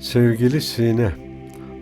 Sevgili Sine,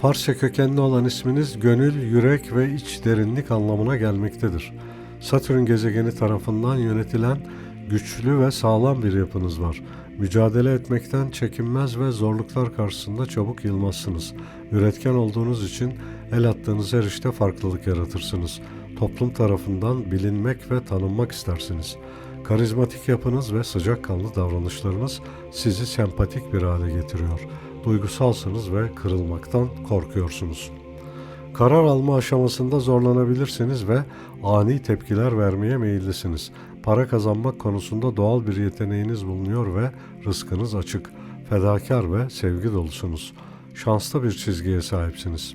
Farsça kökenli olan isminiz gönül, yürek ve iç derinlik anlamına gelmektedir. Satürn gezegeni tarafından yönetilen güçlü ve sağlam bir yapınız var. Mücadele etmekten çekinmez ve zorluklar karşısında çabuk yılmazsınız. Üretken olduğunuz için el attığınız her işte farklılık yaratırsınız. Toplum tarafından bilinmek ve tanınmak istersiniz. Karizmatik yapınız ve sıcakkanlı davranışlarınız sizi sempatik bir hale getiriyor. Duygusalsınız ve kırılmaktan korkuyorsunuz. Karar alma aşamasında zorlanabilirsiniz ve ani tepkiler vermeye meyillisiniz. Para kazanmak konusunda doğal bir yeteneğiniz bulunuyor ve rızkınız açık. Fedakar ve sevgi dolusunuz. Şanslı bir çizgiye sahipsiniz.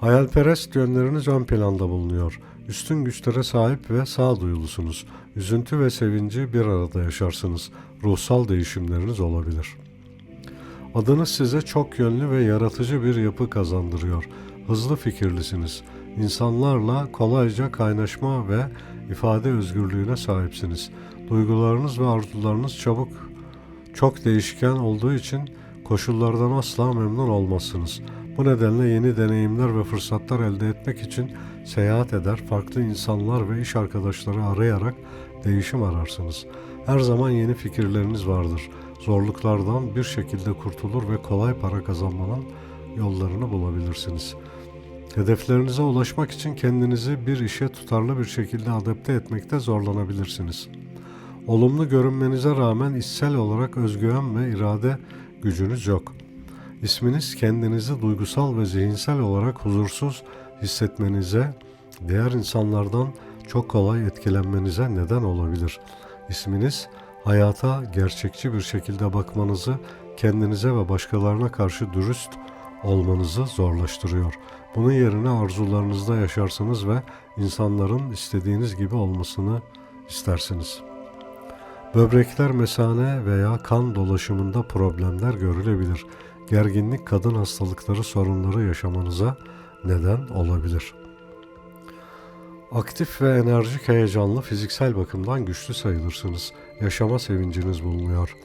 Hayalperest yönleriniz ön planda bulunuyor. Üstün güçlere sahip ve sağduyulusunuz. Üzüntü ve sevinci bir arada yaşarsınız. Ruhsal değişimleriniz olabilir. Adınız size çok yönlü ve yaratıcı bir yapı kazandırıyor. Hızlı fikirlisiniz. İnsanlarla kolayca kaynaşma ve ifade özgürlüğüne sahipsiniz. Duygularınız ve arzularınız çabuk çok değişken olduğu için koşullardan asla memnun olmazsınız. Bu nedenle yeni deneyimler ve fırsatlar elde etmek için seyahat eder, farklı insanlar ve iş arkadaşları arayarak değişim ararsınız. Her zaman yeni fikirleriniz vardır. Zorluklardan bir şekilde kurtulur ve kolay para kazanmanın yollarını bulabilirsiniz. Hedeflerinize ulaşmak için kendinizi bir işe tutarlı bir şekilde adapte etmekte zorlanabilirsiniz. Olumlu görünmenize rağmen içsel olarak özgüven ve irade gücünüz yok. İsminiz kendinizi duygusal ve zihinsel olarak huzursuz hissetmenize, diğer insanlardan çok kolay etkilenmenize neden olabilir. İsminiz hayata gerçekçi bir şekilde bakmanızı, kendinize ve başkalarına karşı dürüst olmanızı zorlaştırıyor. Bunun yerine arzularınızda yaşarsınız ve insanların istediğiniz gibi olmasını istersiniz. Böbrekler mesane veya kan dolaşımında problemler görülebilir. Gerginlik kadın hastalıkları sorunları yaşamanıza neden olabilir. Aktif ve enerjik heyecanlı fiziksel bakımdan güçlü sayılırsınız. Yaşama sevinciniz bulunuyor.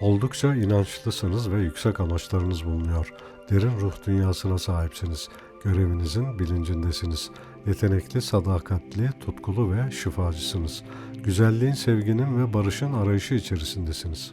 Oldukça inançlısınız ve yüksek amaçlarınız bulunuyor. Derin ruh dünyasına sahipsiniz. Görevinizin bilincindesiniz. Yetenekli, sadakatli, tutkulu ve şifacısınız. Güzelliğin, sevginin ve barışın arayışı içerisindesiniz.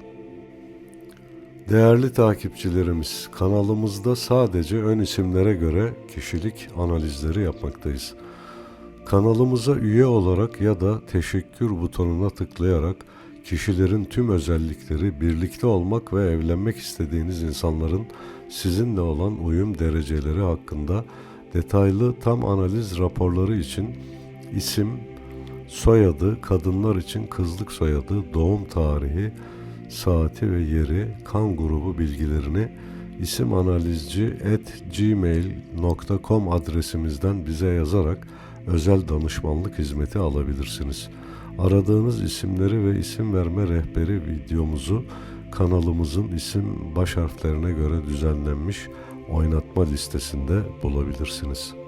Değerli takipçilerimiz, kanalımızda sadece ön isimlere göre kişilik analizleri yapmaktayız. Kanalımıza üye olarak ya da teşekkür butonuna tıklayarak kişilerin tüm özellikleri, birlikte olmak ve evlenmek istediğiniz insanların sizinle olan uyum dereceleri hakkında detaylı tam analiz raporları için isim, soyadı, kadınlar için kızlık soyadı, doğum tarihi, saati ve yeri, kan grubu bilgilerini isim analizci at adresimizden bize yazarak özel danışmanlık hizmeti alabilirsiniz. Aradığınız isimleri ve isim verme rehberi videomuzu kanalımızın isim baş harflerine göre düzenlenmiş oynatma listesinde bulabilirsiniz.